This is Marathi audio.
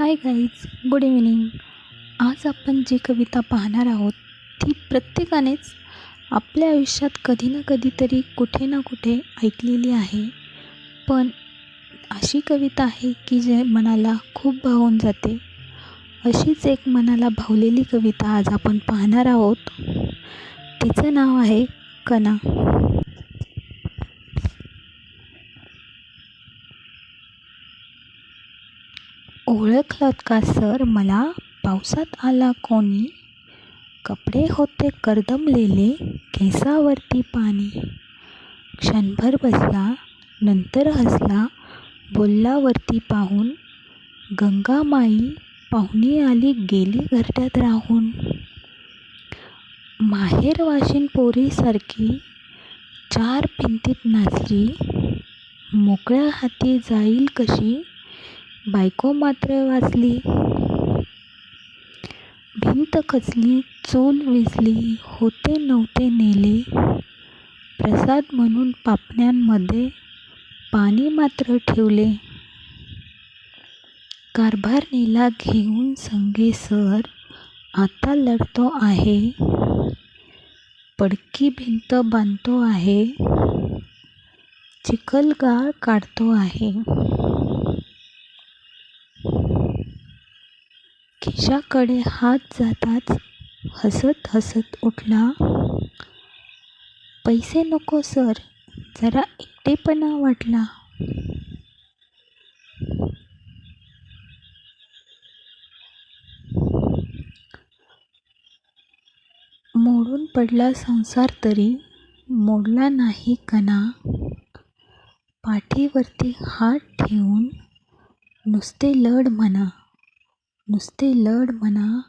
हाय गाईज गुड इव्हिनिंग आज आपण जी कविता पाहणार आहोत ती प्रत्येकानेच आपल्या आयुष्यात कधी ना कधीतरी कुठे ना कुठे ऐकलेली आहे. पण अशी कविता आहे की जे मनाला खूप भावून जाते. अशीच एक मनाला भावलेली कविता आज आपण पाहणार आहोत. तिचं नाव आहे कणा ओळखलत का सर? मला पावसात आला कोणी? कपडे होते कर्दमलेले केसावरती पाणी. क्षणभर बसला नंतर हसला बोललावरती पाहून गंगामाई पाहुणी आली गेली घरट्यात राहून. माहेर वाशिन पोरीसारखी चार भिंतीत नाचली मोकळ्या हाती जाईल कशी? बायको मात्र वाचली. भिंत खचली चूल विजली होते नव्हते नेले. प्रसाद म्हणून पापण्यांमध्ये पाणी मात्र ठेवले. कारभारणीला घेऊन संगे सर आता लढतो आहे. पडकी भिंत बांधतो आहे. चिखलगाळ काढतो आहे. खिशाकडे हात जाताच हसत हसत उठला. पैसे नको सर. जरा एकटेपणा वाटला. मोडून पडला संसार तरी. मोडला नाही कणा. पाठीवरती हात ठेवून नुसते लढ म्हणा. नुसते लढ म्हणा